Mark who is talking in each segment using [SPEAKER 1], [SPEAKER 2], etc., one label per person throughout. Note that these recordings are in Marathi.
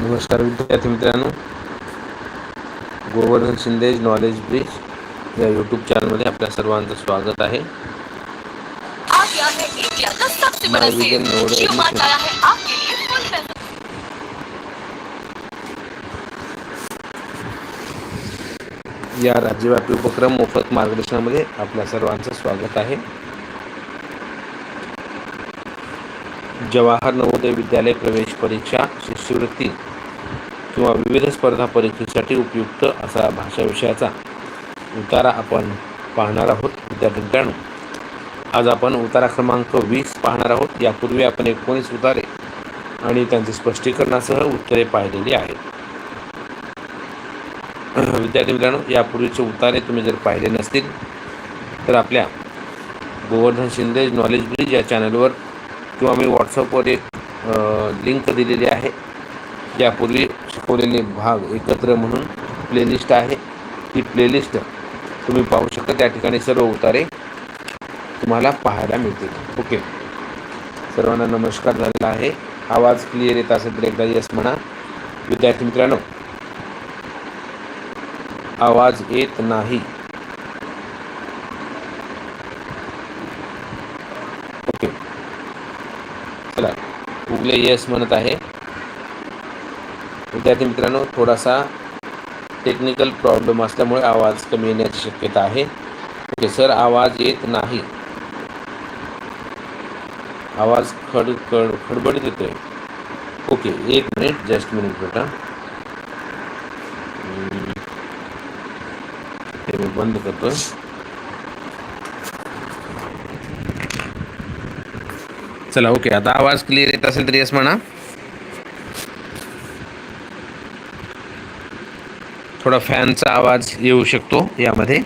[SPEAKER 1] नमस्कार विद्यार्थी मित्रांनो. गोवर्धन शिंदे नॉलेज ब्रिज या यूट्यूब चॅनलमध्ये आपल्या सर्वांचं स्वागत आहे. या राज्यव्यापी उपक्रम मोफत मार्गदर्शनामध्ये आपल्या सर्वांचं स्वागत आहे. जवाहर नवोदय विद्यालय प्रवेश परीक्षा शिष्यवृत्ती किंवा विविध स्पर्धा परीक्षेसाठी उपयुक्त असा भाषा विषयाचा उतारा आपण पाहणार आहोत. विद्यार्थी मित्रांनो आज आपण उतारा क्रमांक वीस पाहणार आहोत. यापूर्वी आपण एकोणीस उतारे आणि त्यांचे स्पष्टीकरणासह उत्तरे पाहिलेली आहेत. विद्यार्थी मित्रांनो यापूर्वीचे उतारे तुम्ही जर पाहिले नसतील तर आपल्या गोवर्धन शिंदे नॉलेज ब्रिज या चॅनलवर किंवा मी व्हॉट्सअपवर एक लिंक दिलेली आहे. यापूर्वी शिकवलेले भाग एकत्र म्हणून प्लेलिस्ट आहे. ती प्लेलिस्ट तुम्ही पाहू शकता. त्या ठिकाणी सर्व उतारे तुम्हाला पाहायला मिळतील. ओके सर्वांना नमस्कार झालेला आहे. आवाज क्लिअर येत असेल तर एकदा यस म्हणा. विद्यार्थी मित्रांनो आवाज येत नाही. ओके चला. उगले यस म्हणत आहे. विद्यार्थी मित्रांनो थोडासा टेक्निकल प्रॉब्लेम असल्यामुळे आवाज कमी येण्याची शक्यता आहे. ओके सर आवाज येत नाही. आवाज खड खड खडबडीत येतोय. ओके एक मिनिट जस्ट मिनिट बेटा. हे मी बंद करतो चला ओके आता आवाज क्लिअर येत असेल तर येस म्हणा. थोडा फॅनचा आवाज येऊ शकतो यामध्ये.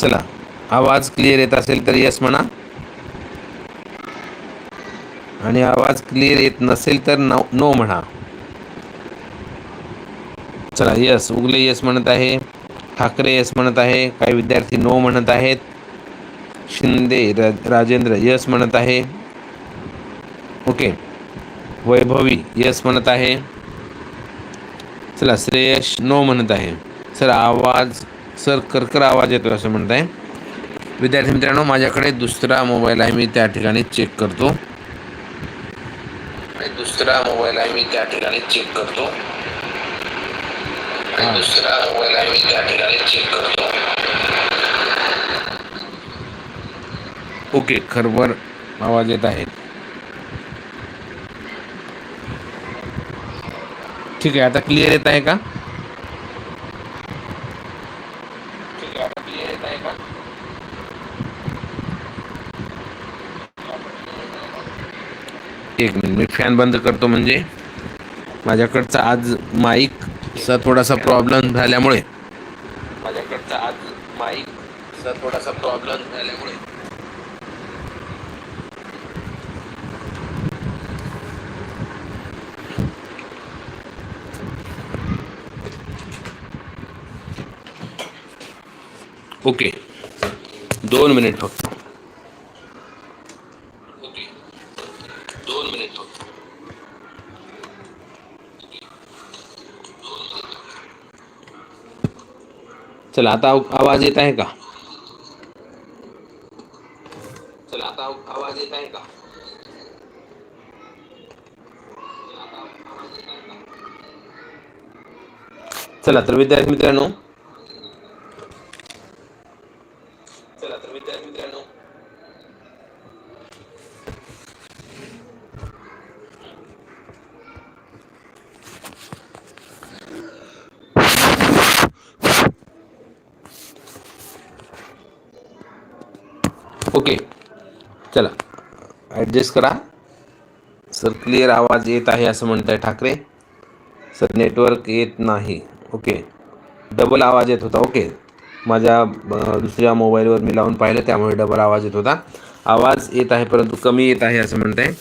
[SPEAKER 1] चला आवाज क्लिअर येत असेल तर येस म्हणा. आणि आवाज क्लिअर येत नसेल तर नो नो म्हणा. चला यस उगले यस म्हणत आहे ठाकरे यस म्हणत आहे काही विद्यार्थी नो म्हणत आहेत. शिंदे राजेंद्र यस म्हणत आहे. ओके वैभवी यस म्हणत आहे. चला श्रेयश नो म्हणत आहे. सर आवाज सर करकर आवाज येतो असं म्हणत आहे. विद्यार्थी मित्रांनो माझ्याकडे दुसरा मोबाईल आहे मी त्या ठिकाणी चेक करतो. आणि दुसरा मोबाईल आहे मी त्या ठिकाणी चेक करतो. दुसरा मोबाईल आहे मी त्या ठिकाणी चेक करतो. ओके खरबर आवाज येत आहे. ठीक आहे आता क्लिअर येत आहे का? एक मिनिट मी फॅन बंद करतो म्हणजे. माझ्याकडचा आज माईकचा थोडासा प्रॉब्लेम झाल्यामुळे. माझ्याकडचा आज माईकचा थोडासा प्रॉब्लेम झाल्यामुळे. ओके. दोन मिनिट फक्त. ओके. दोन मिनिट फक्त. चला आता आव- आवाज येत आहे का? चला आता आव- आवाज येत आहे का? चला तर विद्यार्थी मित्रांनो चला तर विद्यार्थी मित्रांनो ओके चला ॲडजस्ट करा. सर क्लिअर आवाज येत आहे असं म्हणत आहे ठाकरे. सर नेटवर्क येत नाही. ओके डबल आवाज येत होता. ओके माझ्या दुसऱ्या मोबाईलवर मी लावून पाहिलं. त्यामुळे डबल आवाज येत होता. आवाज येत आहे परंतु कमी येत आहे असं म्हणत आहे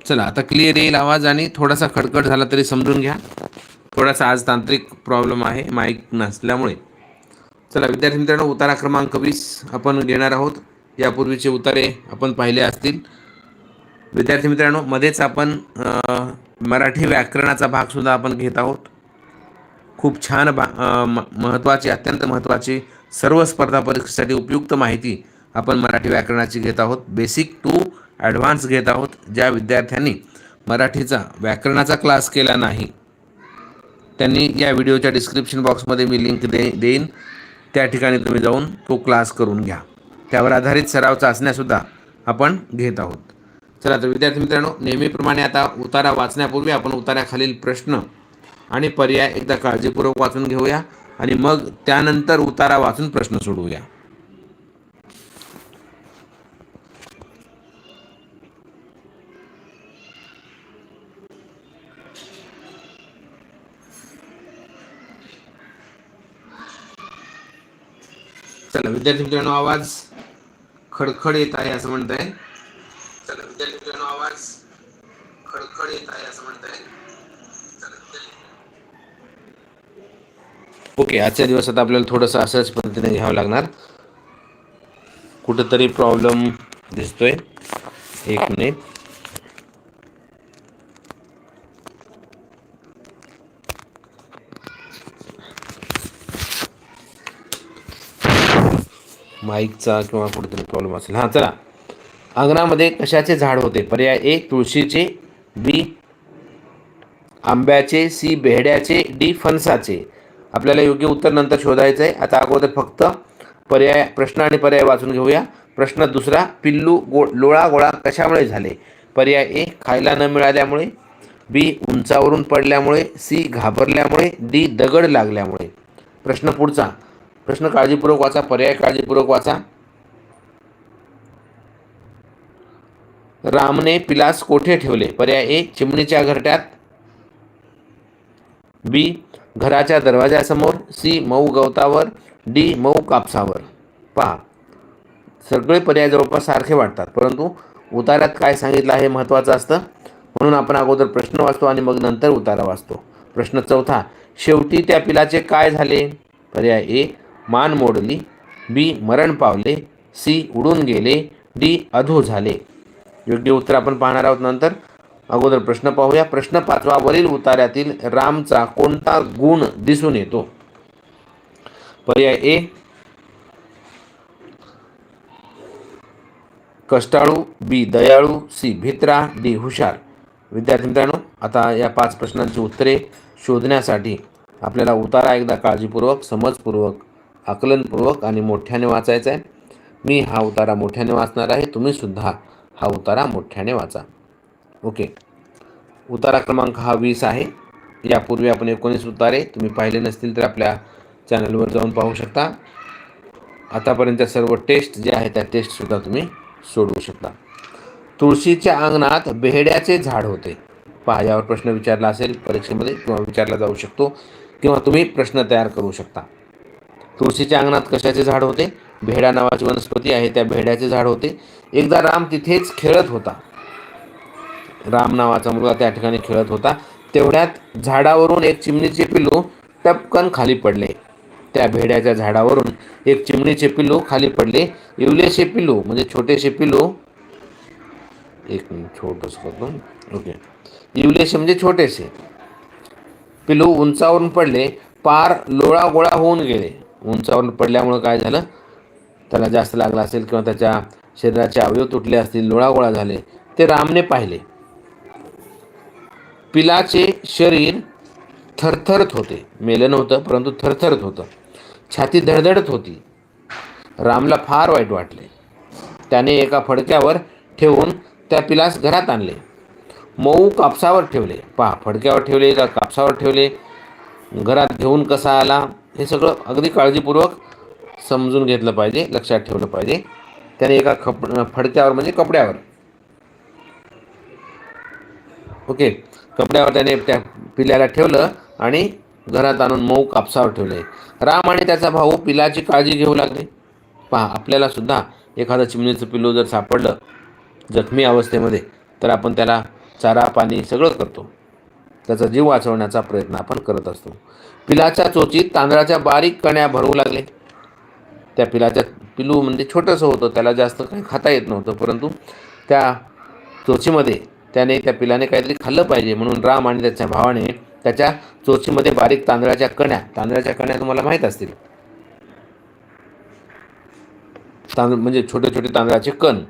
[SPEAKER 1] चला आता क्लिअर येईल आवाज आणि थोडासा खडखड झाला तरी समजून घ्या. थोडासा आज तांत्रिक प्रॉब्लेम आहे. माईक नसल्यामुळे. चला विद्यार्थी मित्रांनो उतारा क्रमांक वीस आपण घेणार आहोत. यापूर्वीचे उतारे आपण पाहिले असतील. विद्यार्थी मित्रांनो मध्येच आपण मराठी व्याकरणाचा भागसुद्धा आपण घेत आहोत. खूप छान भा म- महत्त्वाची अत्यंत महत्त्वाची सर्व स्पर्धा परीक्षेसाठी उपयुक्त माहिती आपण मराठी व्याकरणाची घेत आहोत. बेसिक टू ॲडव्हान्स घेत आहोत. ज्या विद्यार्थ्यांनी मराठीचा व्याकरणाचा क्लास केला नाही त्यांनी या व्हिडिओच्या डिस्क्रिप्शन बॉक्समध्ये मी लिंक दे देईन. त्या ठिकाणी तुम्ही जाऊन तो क्लास करून घ्या. त्यावर आधारित सराव चाचण्यासुद्धा आपण घेत आहोत. चला तर विद्यार्थी मित्रांनो नेहमीप्रमाणे आता उतारा वाचण्यापूर्वी आपण उताराखालील प्रश्न आणि पर्याय एकदा काळजीपूर्वक वाचून घेऊया आणि मग त्यानंतर उतारा वाचून प्रश्न सोडवूया. चला विद्यार्थी मित्रांनो आवाज खडखड येत आहे असं म्हणत आहे चला विद्यार्थी आवाज खडखड येत आहे असं म्हणत आहे ओके आजच्या दिवसात आपल्याला थोडंसं असंच पद्धतीने घ्यावं लागणार. कुठंतरी प्रॉब्लेम दिसतोय. एक मिनिट. माईकचा किंवा कुठेतरी प्रॉब्लेम असेल. हां चला. अंगणामध्ये कशाचे झाड होते? पर्याय ए तुळशीचे बी आंब्याचे सी बेहड्याचे डी फणसाचे. आपल्याला योग्य उत्तर नंतर शोधायचं आहे. आता अगोदर फक्त पर्याय प्रश्न आणि पर्याय वाचून घेऊया. प्रश्न दुसरा पिल्लू गो लोळा गोळा कशामुळे झाले? पर्याय ए खायला न मिळाल्यामुळे. बी उंचावरून पडल्यामुळे. सी घाबरल्यामुळे. डी दगड लागल्यामुळे. प्रश्न पुढचा. प्रश्न काळजीपूर्वक वाचा पर्याय काळजीपूर्वक वाचा. रामने पिलास कोठे ठेवले? पर्याय ए चिमणीच्या घरट्यात. बी घराच्या दरवाजासमोर सी मऊ गवतावर. डी मऊ कापसावर. पहा. सगळे पर्याय जवळपास सारखे वाटतात परंतु उतार्यात काय सांगितलं हे महत्त्वाचं असतं? म्हणून आपण अगोदर प्रश्न वाचतो आणि मग नंतर उतारा वाचतो. प्रश्न चौथा शेवटी त्या पिलाचे काय झाले? पर्याय ए मान मोडली. बी. मरण पावले. सी. उडून गेले. डी. अधू झाले. योग्य उत्तर आपण पाहणार आहोत नंतर. अगोदर प्रश्न पाहूया. प्रश्न पाचवा वरील उतार्यातील रामचा कोणता गुण दिसून येतो? पर्याय ए. कष्टाळू. बी. दयाळू. सी. भित्रा. डी. हुशार. विद्यार्थी मित्रांनो आता या पाच प्रश्नांची उत्तरे शोधण्यासाठी आपल्याला उतारा एकदा काळजीपूर्वक समजपूर्वक आकलनपूर्वक आणि मोठ्याने वाचायचा आहे. मी हा उतारा मोठ्याने वाचणार आहे. तुम्हीसुद्धा हा उतारा मोठ्याने वाचा. ओके. उतारा क्रमांक हा वीस आहे. यापूर्वी आपण एकोणीस उतारे. तुम्ही पाहिले नसतील तर आपल्या चॅनलवर जाऊन पाहू शकता. आतापर्यंत सर्व टेस्ट जे आहे त्या टेस्टसुद्धा तुम्ही सोडवू शकता. तुळशीच्या अंगणात बेहड्याचे झाड होते. पहा यावर प्रश्न विचारला असेल परीक्षेमध्ये किंवा विचारला जाऊ शकतो किंवा तुम्ही प्रश्न तयार करू शकता. तुळशीच्या अंगणात कशाचे झाड होते? भेडा नावाची वनस्पती आहे त्या भेड्याचे झाड होते. एकदा राम तिथेच खेळत होता. राम नावाचा मुलगा त्या ठिकाणी खेळत होता. तेवढ्यात झाडावरून एक चिमणीचे पिल्लू टपकन खाली पडले. त्या भेड्याच्या झाडावरून एक चिमणीचे पिल्लू खाली पडले. इवलेसे पिल्लू म्हणजे छोटेसे पिल्लू एक मिनिट छोटंसं करतो. ओके. इवलेसे म्हणजे छोटेसे. पिल्लू उंचावरून पडले. पार लोळा गोळा होऊन गेले. उंचावरून पडल्यामुळं काय झालं? त्याला जास्त लागला असेल किंवा त्याच्या शरीराचे अवयव तुटले असतील लोळागोळा झाले ते रामने पाहिले. पिलाचे शरीर थरथरत होते. मेलं नव्हतं परंतु थरथरत होतं. छाती धडधडत होती. रामला फार वाईट वाटले. त्याने एका फडक्यावर ठेवून त्या पिलास घरात आणले. मऊ कापसावर ठेवले. पहा फडक्यावर ठेवले का कापसावर ठेवले? घरात घेऊन कसा आला? हे सगळं अगदी काळजीपूर्वक समजून घेतलं पाहिजे लक्षात ठेवलं पाहिजे. त्याने एका खप फडक्यावर म्हणजे कपड्यावर. ओके. कपड्यावर त्याने त्या पिल्याला ठेवलं आणि घरात आणून मऊ कापसावर ठेवले. राम आणि त्याचा भाऊ पिलाची काळजी घेऊ लागले. पहा आपल्याला सुद्धा एखादं चिमणीचं पिल्लू जर सापडलं जखमी अवस्थेमध्ये तर आपण त्याला चारा पाणी सगळं करतो. त्याचा जीव वाचवण्याचा प्रयत्न आपण करत असतो. पिलाच्या चोचीत तांदळाच्या बारीक कण्या भरवू लागले. त्या पिलाच्या पिलू म्हणजे छोटंसं होतं त्याला जास्त काही खाता येत नव्हतं परंतु त्या चोचीमध्ये त्याने त्या पिलाने काहीतरी खाल्लं पाहिजे म्हणून राम आणि त्याच्या भावाने त्याच्या चोचीमध्ये बारीक तांदळाच्या कण्या तांदळाच्या कण्या तुम्हाला माहीत असतील. तांदूळ म्हणजे छोटे छोटे तांदळाचे कण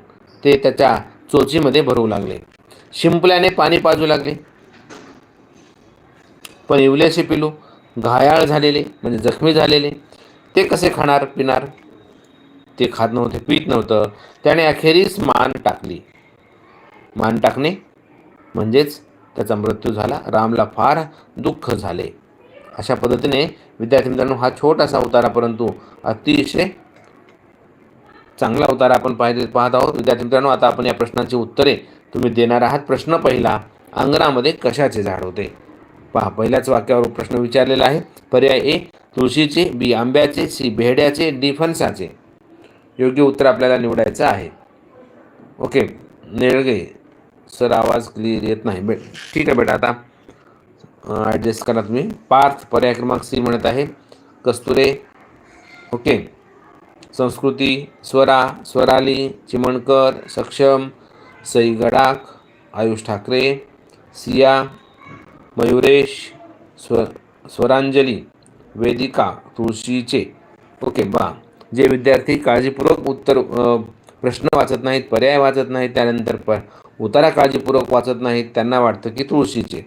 [SPEAKER 1] ते त्याच्या चोचीमध्ये भरू लागले. शिंपल्याने पाणी पाजू लागले. पण इवल्याशी पिलू घायाळ झालेले म्हणजे जखमी झालेले ते कसे खाणार पिणार? ते खात नव्हते पीत नव्हतं. त्याने अखेरीस मान टाकली. मान टाकणे म्हणजेच त्याचा मृत्यू झाला. रामला फार दुःख झाले. अशा पद्धतीने विद्यार्थी मित्रांनो हा छोटासा उतारा परंतु अतिशय चांगला उतारा आपण पाहिजे पाहत आहोत. विद्यार्थी मित्रांनो आता आपण या प्रश्नाची उत्तरे तुम्ही देणार आहात. प्रश्न पहिला अंगणामध्ये कशाचे झाड होते? पहा पहिल्याच वाक्यावर प्रश्न विचारलेला आहे. पर्याय ए तुळशीचे बी आंब्याचे सी भेड्याचे डी फणसाचे. योग्य उत्तर आपल्याला निवडायचं आहे. ओके निळगे. सर आवाज क्लिअर येत नाही. बेट ठीक आहे बेटा आता ॲडजस्ट करा तुम्ही. पार्थ पर्याय क्रमांक सी म्हणत आहे. कस्तुरे. ओके संस्कृती स्वरा स्वराली चिमणकर सक्षम सई गडाख आयुष ठाकरे सिया मयुरेश स्व स्वरांजली वेदिका तुळशीचे. ओके बा. जे विद्यार्थी काळजीपूर्वक उत्तर प्रश्न वाचत नाहीत पर्याय वाचत नाहीत त्यानंतर प उतारा काळजीपूर्वक वाचत नाहीत त्यांना वाटतं की तुळशीचे.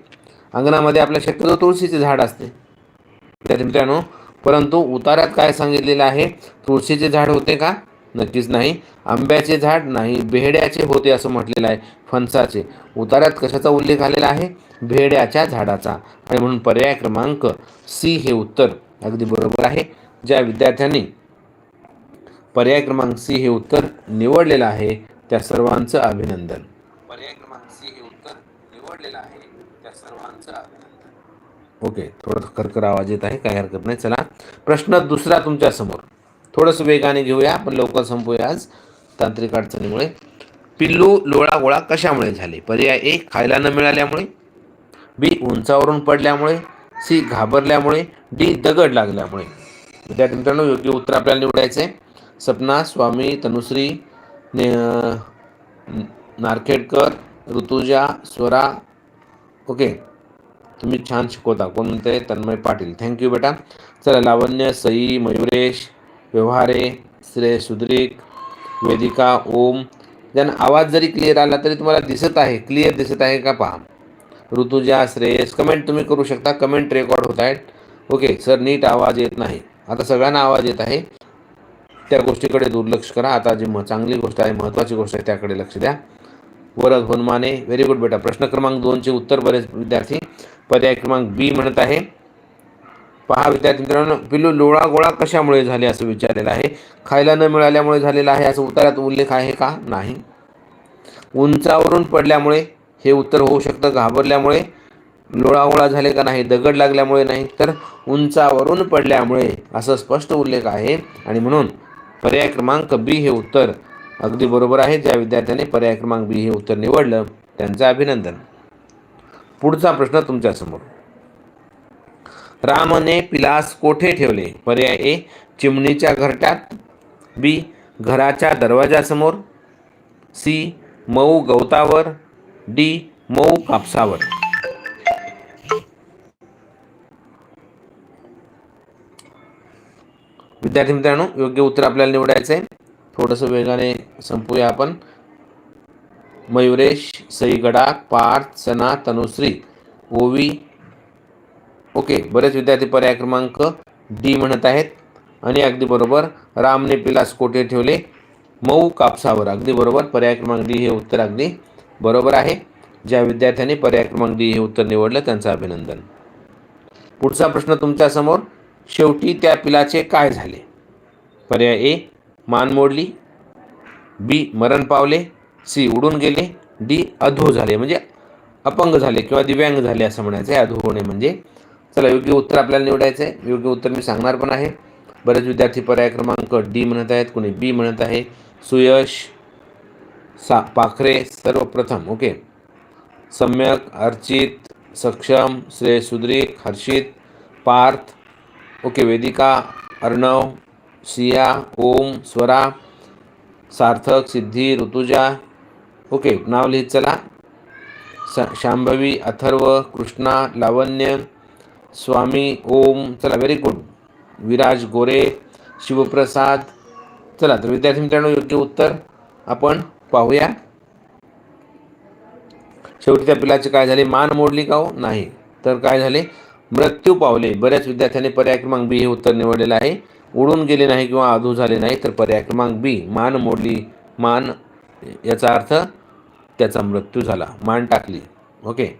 [SPEAKER 1] अंगणामध्ये आपल्या शक्यतो तुळशीचे झाड असते. विद्यार्थी मित्रांनो परंतु उतारात काय सांगितलेलं आहे? तुळशीचे झाड होते का? नक्कीच नाही. आंब्याचे झाड नाही बेहड्याचे होते असं म्हटलेलं आहे फणसाचे. उतारात कशाचा उल्लेख आलेला आहे? भेड्याच्या झाडाचा. आणि म्हणून पर्याय क्रमांक सी हे उत्तर. अगदी बरोबर आहे. ज्या विद्यार्थ्यांनी पर्याय क्रमांक सी हे उत्तर निवडलेलं आहे त्या सर्वांचं अभिनंदन. पर्याय क्रमांक सी हे उत्तर निवडलेलं आहे त्या सर्वांचं अभिनंदन. ओके थोडं खरखर आवाज येत आहे काही हरकत नाही. चला प्रश्न दुसरा तुमच्यासमोर. थोडंसं वेगाने घेऊया आपण लवकर संपूया आज तांत्रिक अडचणीमुळे. पिल्लू लोळा गोळा कशामुळे झाले? पर्याय ए खायला न मिळाल्यामुळे. बी उंचावरून पडल्यामुळे सी घाबरल्यामुळे डी दगड लागल्यामुळे. विद्यार्थी मित्रांनो योग्य उत्तर आपल्याला निवडायचं आहे सपना स्वामी तनुश्री नारखेडकर ऋतुजा स्वरा. ओके. तुम्ही छान शिकवता. कोण म्हणते तन्मय पाटील. थँक्यू बेटा. चला लावण्य सई मयुरेश व्यवहारे श्रेय सुद्रिक वेदिका ओम. ज्यांना आवाज जरी क्लिअर आला तरी तुम्हाला दिसत आहे. क्लिअर दिसत आहे का पहा. ऋतुजा श्रेयस कमेंट तुम्ही करू शकता. कमेंट रेकॉर्ड होत आहेत. ओके सर नीट आवाज येत नाही. आता सगळ्यांना आवाज येत आहे. त्या गोष्टीकडे दुर्लक्ष करा. आता जी म चांगली गोष्ट आहे महत्त्वाची गोष्ट आहे त्याकडे लक्ष द्या. वरद होनमाने व्हेरी गुड बेटा. प्रश्न क्रमांक दोनचे उत्तर बरेच विद्यार्थी पर्याय क्रमांक बी म्हणत आहे. पहा विद्यार्थी मित्रांनो पिल्लू लोळा गोळा कशामुळे झाले असं विचारलेलं आहे? खायला न मिळाल्यामुळे झालेलं आहे असं उत्तरात उल्लेख आहे का? नाही. उंचावरून पडल्यामुळे हे उत्तर होऊ शकतं. घाबरल्यामुळे लोळागोळा झाले का नाही दगड लागल्यामुळे नाही तर उंचावरून पडल्यामुळे असं स्पष्ट उल्लेख आहे. आणि म्हणून पर्याय क्रमांक बी हे उत्तर अगदी बरोबर आहे. ज्या विद्यार्थ्याने पर्याय क्रमांक बी हे उत्तर निवडलं त्यांचं अभिनंदन. पुढचा प्रश्न तुमच्यासमोर. रामने पिलास कोठे ठेवले? पर्याय ए चिमणीच्या घरट्यात. बी घराच्या दरवाजासमोर. सी मऊ गवतावर. डी. मऊ कापसावर. विद्यार्थी मित्रांनो योग्य उत्तर आपल्याला निवडायचं आहे थोडंसं वेगाने संपूया आपण. मयुरेश सई गडाख पार्थ सना तनुश्री ओवी. ओके बरेच विद्यार्थी पर्याय क्रमांक डी म्हणत आहेत. आणि अगदी बरोबर रामने पिलास कोठे ठेवले? मऊ कापसावर. अगदी बरोबर पर्याय क्रमांक डी हे उत्तर अगदी बरोबर आहे. ज्या विद्यार्थ्यांनी पर्याय क्रमांक डी हे उत्तर निवडलं त्यांचं अभिनंदन. पुढचा प्रश्न तुमच्यासमोर. शेवटी त्या पिलाचे काय झाले? पर्याय ए मान मोडली. बी मरण पावले. सी उडून गेले. डी अधो झाले. म्हणजे अपंग झाले किंवा दिव्यांग झाले असं म्हणायचं आहे. अधो होणे म्हणजे चला योग्य उत्तर आपल्याला निवडायचं आहे. योग्य उत्तर मी सांगणार पण आहे. बरेच विद्यार्थी पर्याय क्रमांक डी म्हणत आहेत कोणी बी म्हणत आहे. सुयश सा पाखरे सर्वप्रथम ओके. सम्यक अर्चित सक्षम श्रेय सुद्रीक हर्षित पार्थ ओके वेदिका अर्णव सिया ओम स्वरा सार्थक सिद्धी ऋतुजा ओके नाव लिहित चला. शांभवी अथर्व कृष्णा लावण्य स्वामी ओम चला व्हेरी गुड विराज गोरे शिवप्रसाद चला तर विद्यार्थी मित्रांनो योग्य उत्तर आपण पाहूया. शेवटी त्या पिलाचे काय झाले? मान मोडली का हो? नाही. तर काय झाले? मृत्यू पावले. बऱ्याच विद्यार्थ्यांनी पर्याय क्रमांक बी हे उत्तर निवडलेलं आहे. उडून गेले नाही किंवा अधू झाले नाही तर पर्याय क्रमांक बी मान मोडली. मान याचा अर्थ त्याचा मृत्यू झाला. मान टाकली. ओके.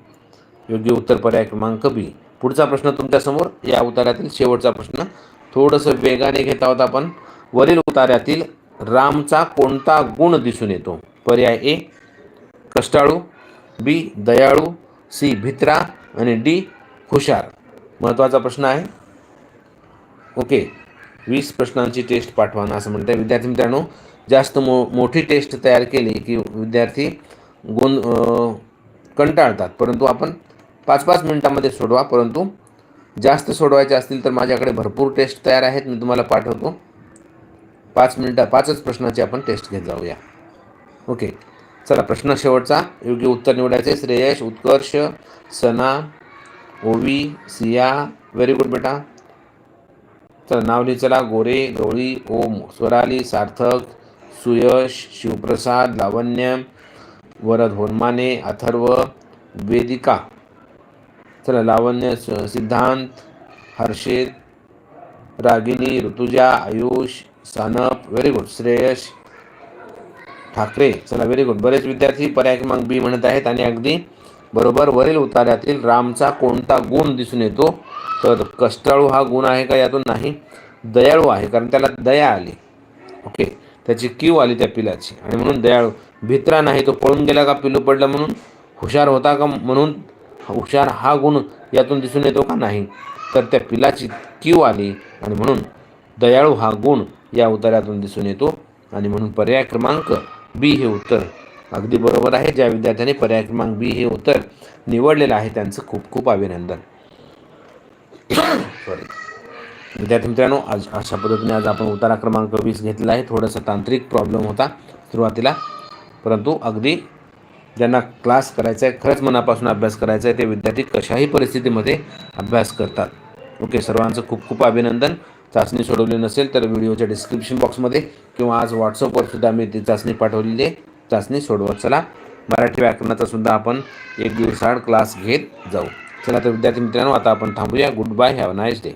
[SPEAKER 1] योग्य उत्तर पर्याय क्रमांक बी. पुढचा प्रश्न तुमच्यासमोर या उतार्यातील शेवटचा प्रश्न. थोडंसं वेगाने घेत आहोत आपण. वरील उतार्यातील रामचा कोणता गुण दिसून येतो? पर्याय ए कष्टाळू बी दयाळू सी भित्रा आणि डी हुशार. महत्त्वाचा प्रश्न आहे. ओके वीस प्रश्नांची टेस्ट पाठवा ना असं म्हणतं विद्यार्थी मित्रांनो जास्त मो मोठी टेस्ट तयार केली की विद्यार्थी गोंद कंटाळतात. परंतु आपण पाच पाच मिनटामध्ये सोडवा. परंतु जास्त सोडवायचे असतील तर माझ्याकडे भरपूर टेस्ट तयार आहेत. मी तुम्हाला पाठवतो. पाच मिनटं पाचच प्रश्नाची आपण टेस्ट घेत जाऊया. ओके चला प्रश्न शेवटचा. योग्य उत्तर निवडायचे. श्रेयश उत्कर्ष सना ओवी सिया. व्हेरी गुड बेटा. चला नाव चला. गोरे गवळी ओम स्वराली सार्थक सुयश शिवप्रसाद लावण्य वरद होनमाने अथर्व वेदिका. चला लावण्य सिद्धांत हर्षित रागिनी ऋतुजा आयुष सानप व्हेरी गुड श्रेयश ठाकरे चला व्हेरी गुड बरेच विद्यार्थी पर्याय क्रमांक बी म्हणत आहेत आणि अगदी बरोबर वरील उतार्यातील रामचा कोणता गुण दिसून येतो? तर कष्टाळू हा गुण आहे का यातून नाही? दयाळू आहे कारण त्याला दया आली. ओके त्याची कीव आली त्या पिलाची. आणि म्हणून दयाळू. भित्रा नाही तो पळून गेला का? पिलू पडलं म्हणून. हुशार होता का? म्हणून हुशार हा गुण यातून दिसून येतो का? नाही. तर त्या पिलाची कीव आली आणि म्हणून दयाळू हा गुण या उत्तरातून दिसून येतो. आणि म्हणून पर्याय क्रमांक बी हे उत्तर. अगदी बरोबर आहे. ज्या विद्यार्थ्याने पर्याय क्रमांक बी हे उत्तर निवडलेलं आहे त्यांचं खूप खूप अभिनंदन. सॉरी विद्यार्थी मित्रांनो आज अशा पद्धतीने आज आपण उतारा क्रमांक वीस घेतलेला आहे. थोडासा तांत्रिक प्रॉब्लेम होता सुरुवातीला. परंतु अगदी ज्यांना क्लास करायचा आहे खरंच मनापासून अभ्यास करायचा आहे ते विद्यार्थी कशाही परिस्थितीमध्ये अभ्यास करतात. ओके सर्वांचं खूप खूप अभिनंदन. चाचणी सोडवली नसेल तर व्हिडिओच्या डिस्क्रिप्शन बॉक्समध्ये किंवा आज व्हॉट्सअपवर सुद्धा मी ती चाचणी पाठवलेली आहे. चाचणी सोडवत चला मराठी व्याकरणाचा सुद्धा आपण एक दिवसाआड क्लास घेत जाऊ. चला तर विद्यार्थी मित्रांनो आता आपण थांबूया. Good bye have nice day